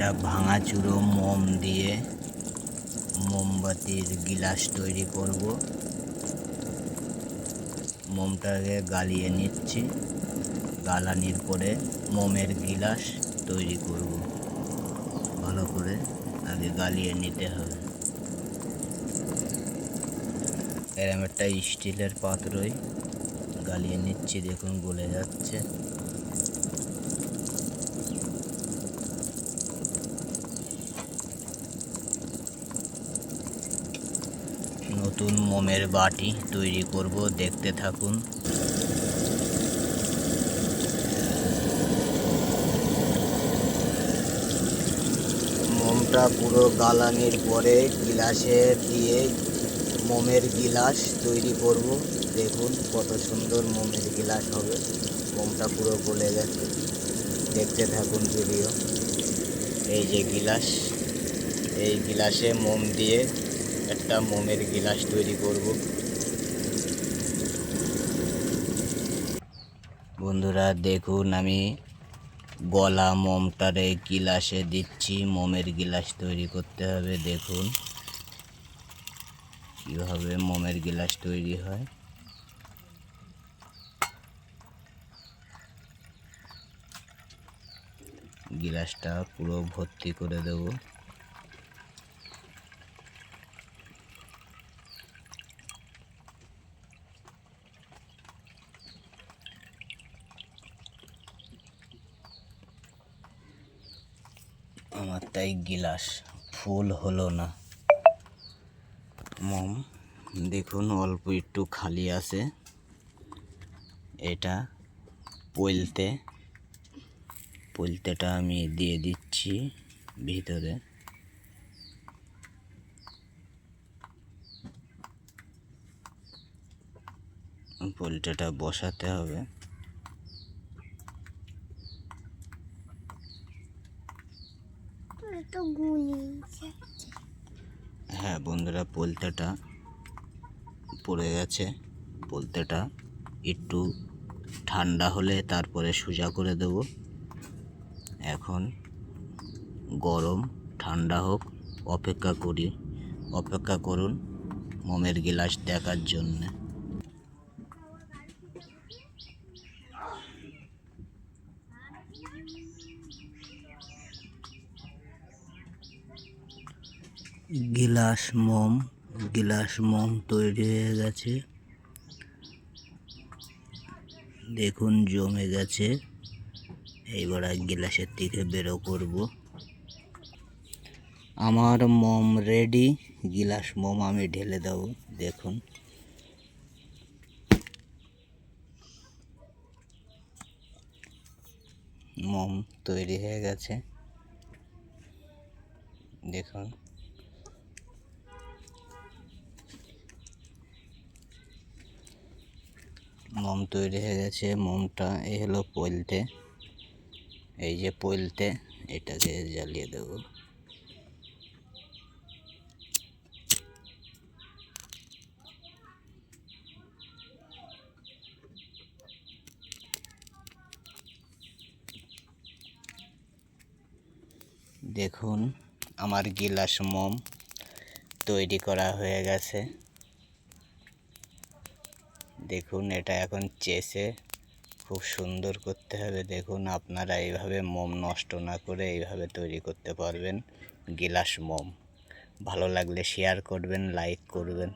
এটা ভাঙাচুরো, মোম দিয়ে মোমবাতির গিলাস তৈরি করব। মোমটাকে গালিয়ে নিচ্ছি। গালানির পরে মোমের গিলাস তৈরি করব। ভালো করে আগে গালিয়ে নিতে হবে। এরম একটা স্টিলের পাত্রই গালিয়ে নিচ্ছি, দেখুন গলে যাচ্ছে। নতুন মোমের বাটি তৈরি করব, দেখতে থাকুন। মোমটা পুরো গালানির পরে গিলাসে দিয়ে মোমের গিলাস তৈরি করব। দেখুন কত সুন্দর মোমের গিলাস হবে। মোমটা পুরো গলে গেছে। দেখতে থাকুন ভিডিও এই যে গিলাস, এই গিলাসে মোম দিয়ে একটা মোমের গিলাস তৈরি করব। বন্ধুরা, দেখুন, আমি গলা মোমটারে গিলাসে দিচ্ছি। মোমের গিলাস তৈরি করতে হবে, দেখুন। কীভাবে মোমের গিলাস তৈরি হয়। গিলাসটা পুরো ভর্তি করে দেবো। আমার তাই গিলাস। ফুল হলো না। মোম, দেখুন, অল্প একটু খালি আছে। এটা পইলতে পইলতেটা আমি দিয়ে দিচ্ছি ভিতরে। পইলতেটা বসাতে হবে তো গুলি হ্যাঁ বন্ধুরা, পোলতেটা পড়ে গেছে। পোলতেটা একটু ঠান্ডা হলে তারপরে সোজা করে দেব। এখন গরম, ঠান্ডা হোক, অপেক্ষা করি। অপেক্ষা করুন মোমের গিলাস দেখার জন্যে। গিলাস মোম গিলাস মোম তৈরি হয়ে গেছে। দেখুন, জমে গেছে। এইবার গিলাসের থেকে বেরো করব। আমার মোম রেডি, গিলাস মোম আমি ঢেলে দেবো, দেখুন। মোম তৈরি হয়ে গেছে। দেখুন। মোম তৈরি হয়ে গেছে। মোমটা এই হলো পইলতে এই যে পইলতে এটাকে জ্বালিয়ে দেব। দেখুন, আমার গিলাস মোম তৈরি করা হয়ে গেছে। দেখুন, এটা এখন চেসে। খুব সুন্দর করতে হবে। দেখুন, আপনারা এইভাবে মোম নষ্ট না করে এইভাবে তৈরি করতে পারবেন। গিলাস মোম। ভালো লাগলে শেয়ার করবেন লাইক করবেন।